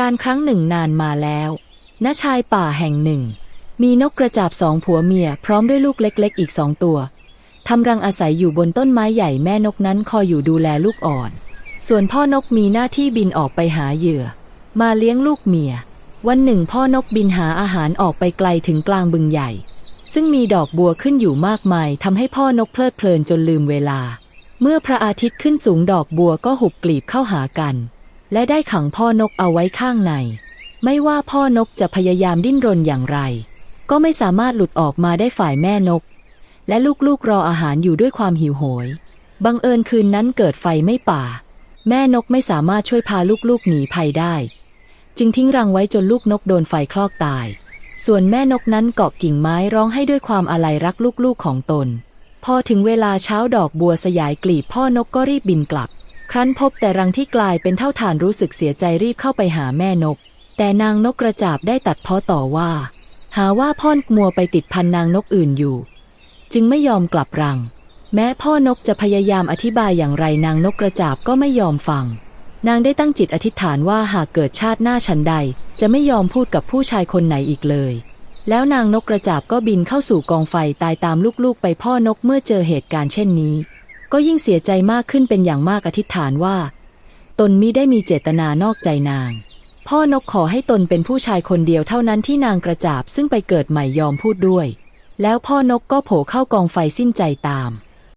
การครั้งหนึ่งนานมาแล้วณชายป่าแห่งหนึ่ง มีนกกระจาบสองผัวเมียพร้อมด้วยลูกเล็ก ๆ อีกสองตัวทำรังอาศัยอยู่บนต้นไม้ใหญ่แม่นกนั้นคอยอยู่ดูแลลูกอ่อน ส่วนพ่อนกมีหน้าที่บินออกไปหาเหยื่อ มาเลี้ยงลูกเมีย วันหนึ่งพ่อนกบินหาอาหารออกไปไกลถึงกลางบึงใหญ่ ซึ่งมีดอกบัวขึ้นอยู่มากมายทำให้พ่อนกเพลิดเพลินจนลืมเวลา เมื่อพระอาทิตย์ขึ้นสูงดอกบัวก็หุบกลีบเข้าหากัน และได้ขังพ่อนกเอาไว้ข้างใน ไม่ว่าพ่อนกจะพยายามดิ้นรนอย่างไร ก็ไม่สามารถหลุดออกมาได้ฝ่ายแม่นก และลูกๆรออาหารอยู่ด้วยความหิวโหย บังเอิญคืนนั้นเกิดไฟไม่ป่า แม่นกไม่สามารถช่วยพาลูกๆหนีภัยได้ จึงทิ้งรังไว้จนลูกนกโดนไฟคลอกตาย ส่วนแม่นกนั้นเกาะกิ่งไม้ร้องให้ด้วยความอาลัยรักลูกๆของตน พอถึงเวลาเช้าดอกบัวสยายกลีบพ่อนกก็รีบบินกลับ ครั้นพบแต่รังที่กลายเป็นเท่าฐานรู้สึกเสียใจรีบเข้าไปหาแม่นก แต่นางนกกระจาบได้ตัดพ้อต่อว่า หาว่าพ่อนมัวไปติดพันนางนกอื่นอยู่ จึงไม่ยอมกลับรัง แม้พ่อนกจะพยายามอธิบายอย่างไรนางนกกระจาบก็ไม่ยอมฟัง นางได้ตั้งจิตอธิษฐานว่าหากเกิดชาติหน้าฉันใด จะไม่ยอมพูดกับผู้ชายคนไหนอีกเลยแล้วนางนกกระจาบก็บินเข้าสู่กองไฟตายตามลูกๆไปพ่อนกเมื่อเจอเหตุการณ์เช่นนี้ ก็ยิ่งเสียใจมากขึ้นเป็นอย่างมากอธิษฐานว่า ตนมิได้มีเจตนานอกใจนาง พ่อนกขอให้ตนเป็นผู้ชายคนเดียวเท่านั้นที่นางกระจาบซึ่งไปเกิดใหม่ยอมพูดด้วย แล้วพ่อนกก็โผเข้ากองไฟสิ้นใจตาม